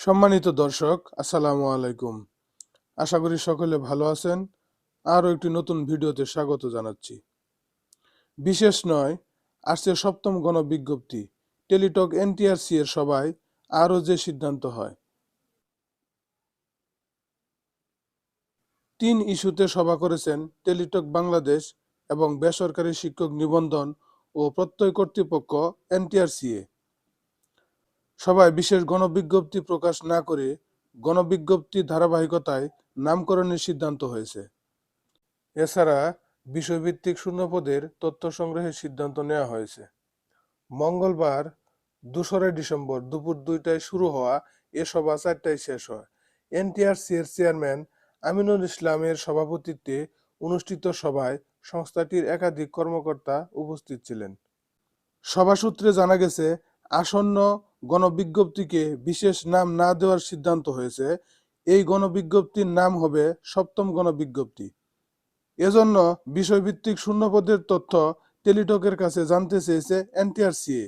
সম্মানিত দর্শক, আসসালামু আলাইকুম। আশা করি সকলে ভালো আছেন। আরও একটি নতুন ভিডিওতে স্বাগত জানাচ্ছি। বিশেষ নয়, আসছে সপ্তম গণবিজ্ঞপ্তি। টেলিটক এনটিআরসি এর সভায় আরও যে সিদ্ধান্ত হয়। তিন ইস্যুতে সভা করেছেন টেলিটক বাংলাদেশ এবং বেসরকারি শিক্ষক নিবন্ধন ও প্রত্যয় কর্তৃপক্ষ এনটিআরসিএ সভায় বিশেষ গণবিজ্ঞপ্তি প্রকাশ না করে গণবিজ্ঞপ্তি ধারাবাহিকতায় নামকরণের সিদ্ধান্ত হয়েছে। এছাড়া বিষয়ভিত্তিক শূন্যপদের তথ্য সংগ্রহের সিদ্ধান্ত নেওয়া হয়েছে। মঙ্গলবার দোসরা ডিসেম্বর দুপুর দুইটায় শুরু হওয়া এ সভা চারটায় শেষ হয়। এনটিআরসি এর চেয়ারম্যান আমিনুল ইসলামের সভাপতিত্বে অনুষ্ঠিত সভায় সংস্থাটির একাধিক কর্মকর্তা উপস্থিত ছিলেন। সভা সূত্রে জানা গেছে আসন্ন গণবিজ্ঞপ্তিকে বিশেষ নাম না দেওয়ার সিদ্ধান্ত হয়েছে। এই গণবিজ্ঞপ্তির নাম হবে সপ্তম গণবিজ্ঞপ্তি। এজন্য বিষয়ভিত্তিক শূন্যপদের তথ্য টেলিটকের কাছে জানতে চেয়েছে এনটিআরসিএ।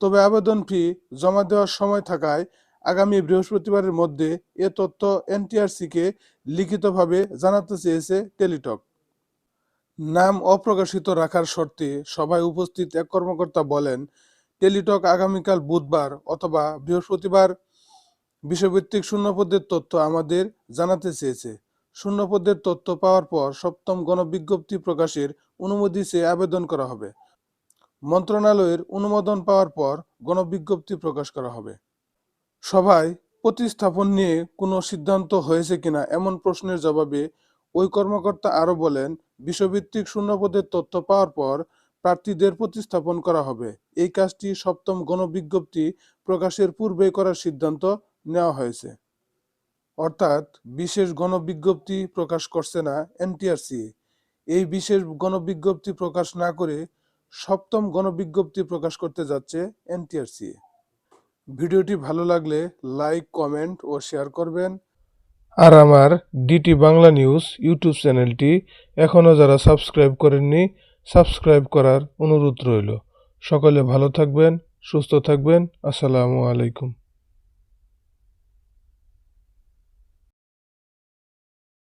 তবে আবেদন ফি জমা দেওয়ার সময় থাকায় আগামী বৃহস্পতিবারের মধ্যে এ তথ্য এনটিআরসিকে লিখিতভাবে জানাতে চেয়েছে টেলিটক। নাম অপ্রকাশিত রাখার শর্তে সভায় উপস্থিত এক কর্মকর্তা বলেন টেলিটক আগামীকাল বুধবার অথবা বৃহস্পতিবার বিষয়ভিত্তিক শূন্যপদের তথ্য আমাদের জানাতে চেয়েছে। শূন্যপদের তথ্য পাওয়ার পর সপ্তম গণবিজ্ঞপ্তি প্রকাশের অনুমতি চেয়ে আবেদন করা হবে। মন্ত্রণালয়ের অনুমোদন পাওয়ার পর গণবিজ্ঞপ্তি প্রকাশ করা হবে। সভায় প্রতিস্থাপন নিয়ে কোনো সিদ্ধান্ত হয়েছে কিনা এমন প্রশ্নের জবাবে ওই কর্মকর্তা আরও বলেন, বিষয়ভিত্তিক শূন্যপদের তথ্য পাওয়ার পর প্রার্থীদের প্রতিস্থাপন করা হবে। এই কাজটি সপ্তম গণবিজ্ঞপ্তি প্রকাশের পূর্বেই করার সিদ্ধান্ত নেওয়া হয়েছে। অর্থাৎ বিশেষ গণবিজ্ঞপ্তি প্রকাশ করছে না এনটিআরসি। এই বিশেষ গণবিজ্ঞপ্তি প্রকাশ না করে সপ্তম গণবিজ্ঞপ্তি প্রকাশ করতে যাচ্ছে এনটিআরসি। ভিডিওটি ভালো লাগলে লাইক, কমেন্ট ও শেয়ার করবেন। আর আমার ডিটি বাংলা নিউজ ইউটিউব চ্যানেলটি এখনও যারা সাবস্ক্রাইব করেননি সাবস্ক্রাইব করার অনুরোধ রইল। সকলে ভালো থাকবেন সুস্থ থাকবেন। আসসালামু আলাইকুম।